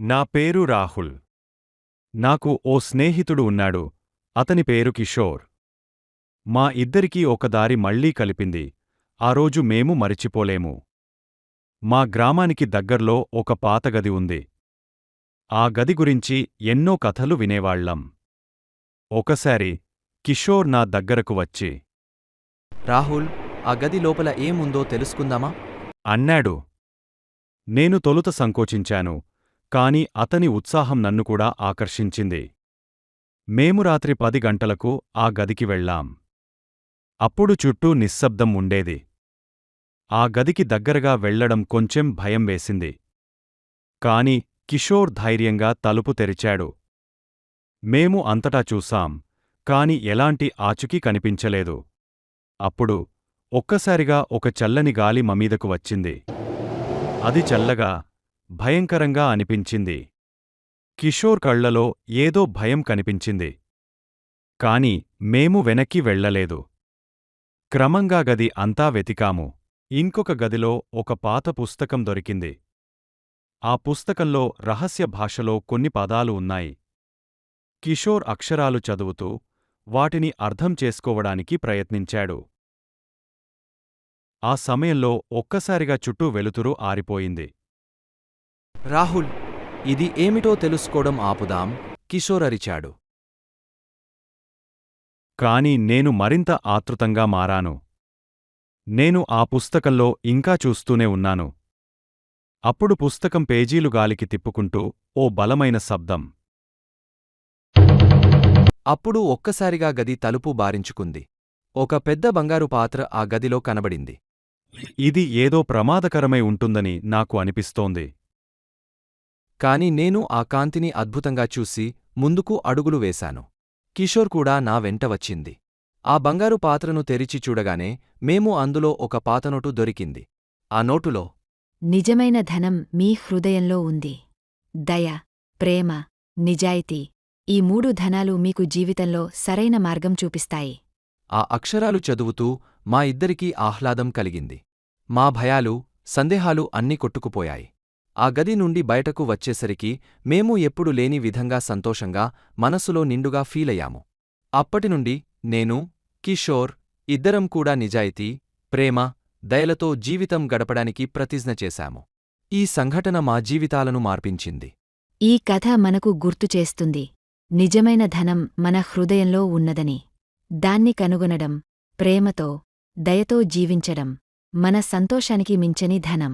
నా పేరు రాహుల్. నాకు ఓ స్నేహితుడు ఉన్నాడు అతని పేరు కిషోర్. మా ఇద్దరికీ ఒక దారి మళ్ళీ కలిపింది ఆ రోజు మేము మరిచిపోలేము. మా గ్రామానికి దగ్గర్లో ఒక పాత గది ఉంది. ఆ గది గురించి ఎన్నో కథలు వినేవాళ్ళం ఒకసారి కిషోర్ నా దగ్గరకు వచ్చి రాహుల్ ఆ గది లోపల ఏముందో తెలుసుకుందామా? అన్నాడు. నేను తొలుత సంకోచించాను కాని అతని ఉత్సాహం నన్ను కూడా ఆకర్షించింది. మేము రాత్రి పది గంటలకు ఆ గదికి వెళ్ళాం. అప్పుడు చుట్టూ నిశ్శబ్దం ఉండేది. ఆ గదికి దగ్గరగా వెళ్ళడం కొంచెం భయం వేసింది. కాని కిషోర్ ధైర్యంగా తలుపు తెరిచాడు. మేము అంతటా చూసాం కాని ఎలాంటి ఆచుకీ కనిపించలేదు. అప్పుడు ఒక్కసారిగా ఒక చల్లని గాలి మమీదకు వచ్చింది. అది చల్లగా భయంకరంగా అనిపించింది. కిషోర్ కళ్ళలో ఏదో భయం కనిపించింది. కాని మేము వెనక్కి వెళ్ళలేదు. క్రమంగా గది అంతా వెతికాము. ఇంకొక గదిలో ఒక పాత పుస్తకం దొరికింది. ఆ పుస్తకంలో రహస్య భాషలో కొన్ని పదాలు ఉన్నాయి. కిషోర్ అక్షరాలు చదువుతూ వాటిని అర్థం చేసుకోవడానికి ప్రయత్నించాడు. ఆ సమయంలో ఒక్కసారిగా చుట్టూ వెలుతురు ఆరిపోయింది. రాహుల్ ఇది ఏమిటో తెలుసుకోవడం ఆపుదాం కిషోర్ అరిచాడు. కాని నేను మరింత ఆతృతంగా మారాను. నేను ఆ పుస్తకంలో ఇంకా చూస్తూనే ఉన్నాను. అప్పుడు పుస్తకం పేజీలు గాలికి తిప్పుకుంటూ ఓ బలమైన శబ్దం. అప్పుడు ఒక్కసారిగా గది తలుపు బారించుకుంది. ఒక పెద్ద బంగారు పాత్ర ఆ గదిలో కనబడింది. ఇది ఏదో ప్రమాదకరమై ఉంటుందని నాకు అనిపిస్తోంది. కాని నేను ఆ కాంతిని అద్భుతంగా చూసి ముందుకు అడుగులు వేశాను. కిషోర్ కూడా నా వెంట వచ్చింది. ఆ బంగారు పాత్రను తెరిచి చూడగానే మేము అందులో ఒక పాతనోటు దొరికింది. ఆ నోటులో నిజమైన ధనం మీ హృదయంలో ఉంది. దయ ప్రేమ నిజాయితీ ఈ మూడు ధనాలు మీకు జీవితంలో సరైన మార్గం చూపిస్తాయి. ఆ అక్షరాలు చదువుతూ మా ఇద్దరికీ ఆహ్లాదం కలిగింది. మా భయాలు సందేహాలు అన్నీ కొట్టుకుపోయాయి. ఆ గది నుండి బయటకు వచ్చేసరికి మేము ఎప్పుడు లేని విధంగా సంతోషంగా మనసులో నిండుగా ఫీలయ్యాము అప్పటినుండి నేను కిషోర్ ఇద్దరం కూడా నిజాయితీ ప్రేమ దయలతో జీవితం గడపడానికి ప్రతిజ్ఞ చేశాము. ఈ సంఘటన మా జీవితాలను మార్పించింది. ఈ కథ మనకు గుర్తు చేస్తుంది. నిజమైన ధనం మన హృదయంలో ఉన్నదని. దాన్ని కనుగొనడం ప్రేమతో దయతో జీవించడం మన సంతోషానికి మించని ధనం.